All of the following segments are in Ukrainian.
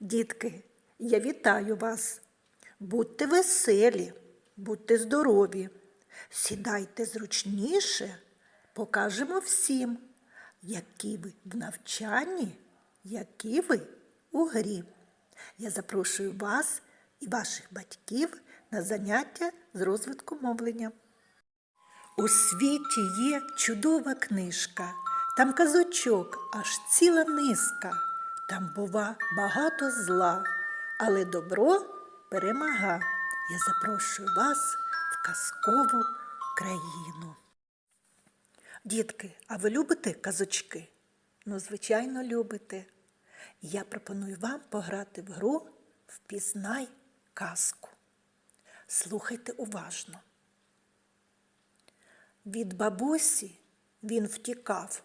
Дітки, я вітаю вас. Будьте веселі, будьте здорові. Сідайте зручніше, покажемо всім, які ви в навчанні, які ви у грі. Я запрошую вас і ваших батьків на заняття з розвитку мовлення. У світі є чудова книжка, там казочок аж ціла низка, там бува багато зла, але добро перемага. Я запрошую вас в казкову країну. Дітки, а ви любите казочки? Ну, звичайно, любите. Я пропоную вам пограти в гру Впізнай казку. Слухайте уважно. Від бабусі він втікав,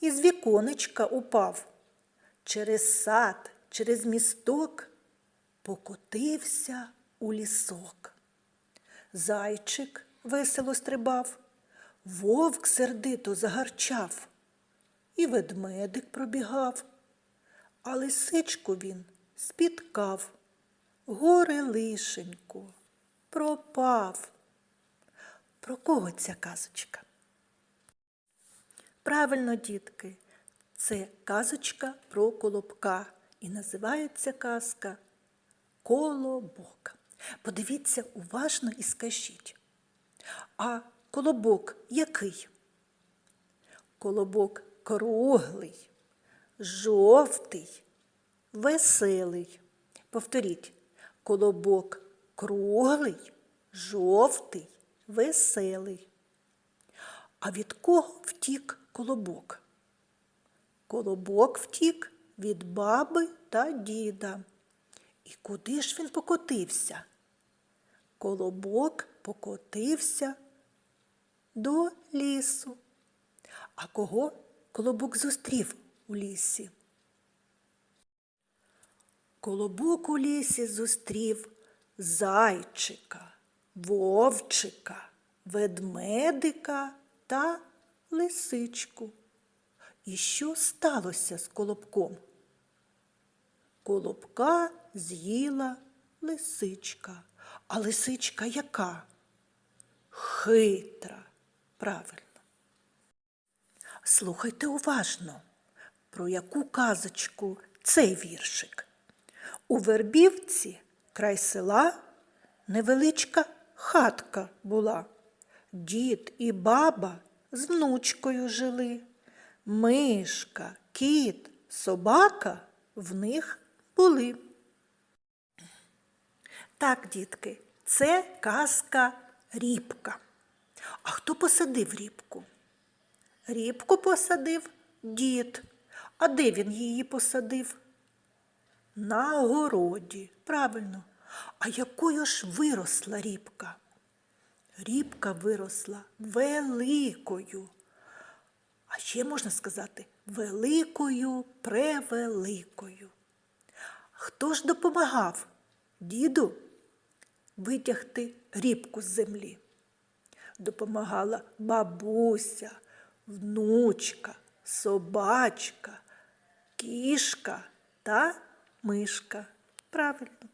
із віконечка упав. Через сад, через місток покотився у лісок. Зайчик весело стрибав, вовк сердито загарчав, і ведмедик пробігав, а лисичку він спіткав. Горе лишенько, пропав. Про кого ця казочка? Правильно, дітки, це казочка про колобка. І називається казка Колобок. Подивіться уважно і скажіть. А колобок який? Колобок круглий, жовтий, веселий. Повторіть, колобок круглий, жовтий, веселий. А від кого втік колобок? Колобок втік від баби та діда. І куди ж він покотився? Колобок покотився до лісу. А кого колобок зустрів у лісі? Колобок у лісі зустрів зайчика, вовчика, ведмедика та лисичку. І що сталося з колобком? Колобка з'їла лисичка. А лисичка яка? Хитра, правильно. Слухайте уважно, про яку казочку цей віршик. У Вербівці край села невеличка хатка була. Дід і баба з внучкою жили. Мишка, кіт, собака в них були. Так, дітки, це казка рібка. А хто посадив рібку? Рібку посадив дід. А де він її посадив? На городі, правильно. А якою ж виросла рібка? Рібка виросла великою. А ще можна сказати великою, превеликою. Хто ж допомагав діду витягти рібку з землі? Допомагала бабуся, внучка, собачка, кішка та мишка. Правильно.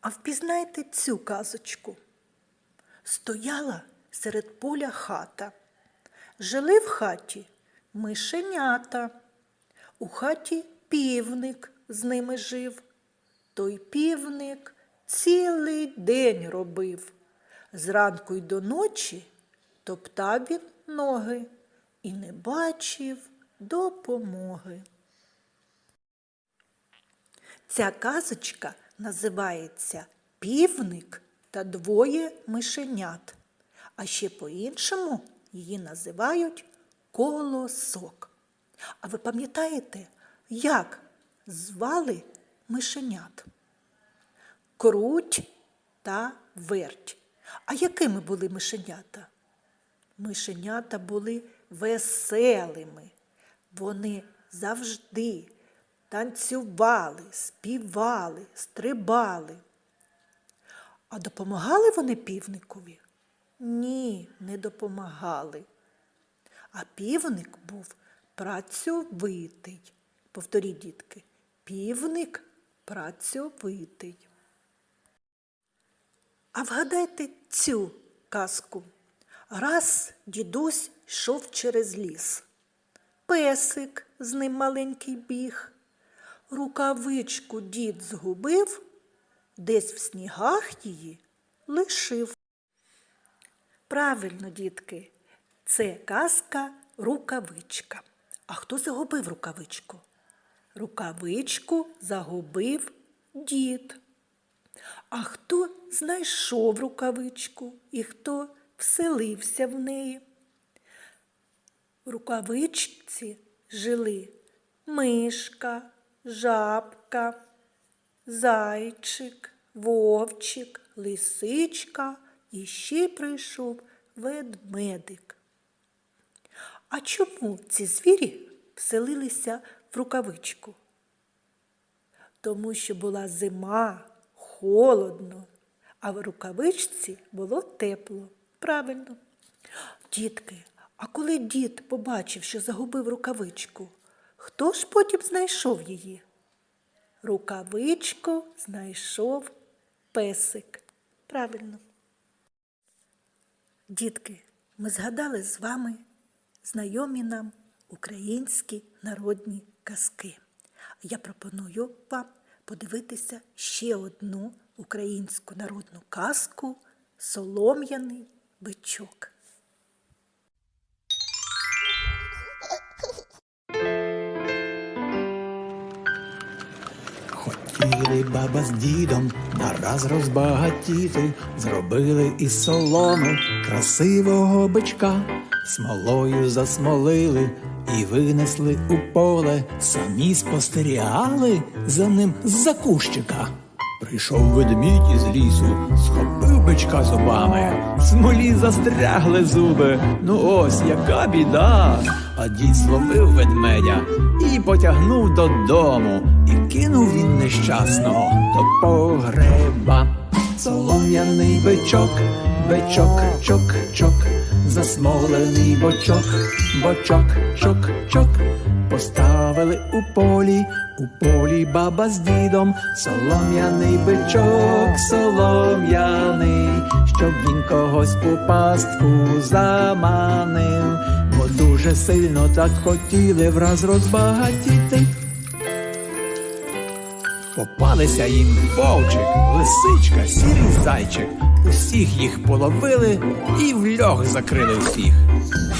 А впізнайте цю казочку. Стояла серед поля хата. Жили в хаті мишенята. У хаті півник з ними жив. Той півник цілий день робив. Зранку й до ночі топтав він ноги і не бачив допомоги. Ця казочка називається Півник та двоє мишенят, а ще по-іншому її називають колосок. А ви пам'ятаєте, як звали мишенят? Круть та верть. А якими були мишенята? Мишенята були веселими. Вони завжди танцювали, співали, стрибали. А допомагали вони півникові? Ні, не допомагали. А півник був працьовитий. Повторіть, дітки, півник працьовитий. А вгадайте цю казку. Раз дідусь йшов через ліс. Песик з ним маленький біг. Рукавичку дід згубив, десь в снігах її лишив. Правильно, дітки, це казка рукавичка. А хто загубив рукавичку? Рукавичку загубив дід. А хто знайшов рукавичку і хто вселився в неї? В рукавичці жили мишка, жабка, зайчик, вовчик, лисичка і ще прийшов ведмедик. А чому ці звірі вселилися в рукавичку? Тому що була зима, холодно, а в рукавичці було тепло. Правильно. Дітки, а коли дід побачив, що загубив рукавичку, хто ж потім знайшов її? Рукавичку знайшов песик. Правильно. Дітки, ми згадали з вами знайомі нам українські народні казки. Я пропоную вам подивитися ще одну українську народну казку Солом'яний бичок. Хотіли баба з дідом нараз розбагатіти, зробили із соломи красивого бичка, смолою засмолили і винесли у поле, самі спостерігали за ним з-за кущика. Прийшов ведмідь із лісу, схопив бичка зубами, смолі застрягли зуби. Ну ось яка біда. А дід зловив ведмедя і потягнув додому, кинув він нещасного до погреба. Солом'яний бичок, бичок, чок, чок, засмолений бочок, бочок, чок, чок. Поставили у полі, у полі баба з дідом, солом'яний бичок, солом'яний, щоб він когось у пастку заманив, бо дуже сильно так хотіли враз розбагатіти. Попалися їм вовчик, лисичка, сірий зайчик. Усіх їх половили і в льох закрили всіх.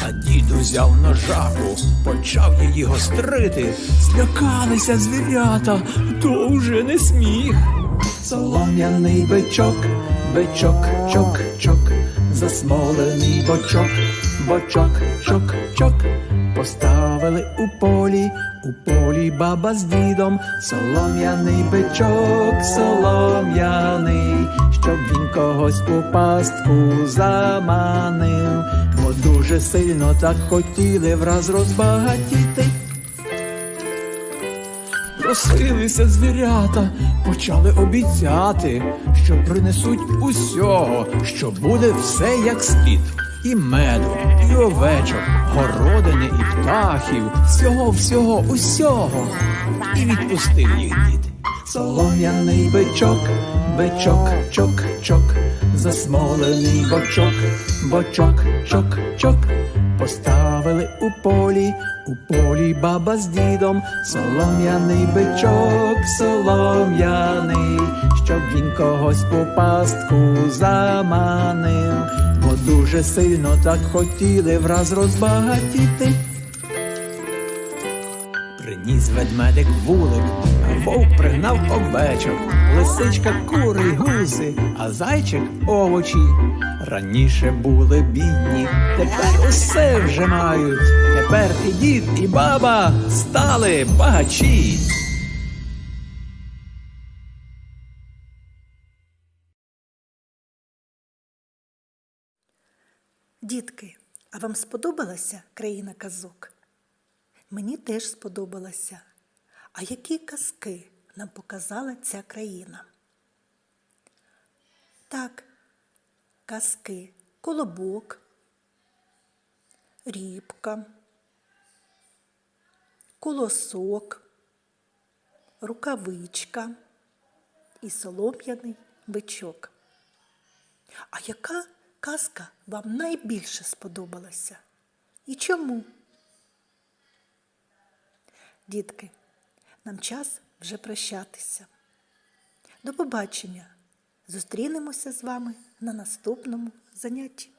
А дід узяв ножаку, почав її гострити. Злякалися звірята, то вже не сміх. Солом'яний бичок, бичок, чок, чок, засмолений бочок, бочок, чок, чок. Поставили у полі, у полі баба з дідом, солом'яний бичок, солом'яний, щоб він когось у пастку заманив, бо дуже сильно так хотіли враз розбагатіти. Просилися звірята, почали обіцяти, що принесуть усього, що буде все як слід. І меду, і овечок, городини, і птахів, всього, всього, усього. І відпустив їх дід. Солом'яний бичок, бичок, чок, чок, засмолений бочок, бочок, чок, чок. Поставили у полі, у полі баба з дідом, солом'яний бичок, солом'яний, щоб він когось у пастку заманив, дуже сильно так хотіли враз розбагатіти. Приніс ведмедик вулик, а вовк пригнав овечок, лисичка кури гуси, а зайчик овочі. Раніше були бідні, тепер усе вже мають. Тепер і дід, і баба стали багачі. Дітки, а вам сподобалася країна казок? Мені теж сподобалася. А які казки нам показала ця країна? Так, казки Колобок, Рібка, Колосок, рукавичка і солом'яний бичок. А яка казка вам найбільше сподобалася? І чому? Дітки, нам час вже прощатися. До побачення. Зустрінемося з вами на наступному занятті.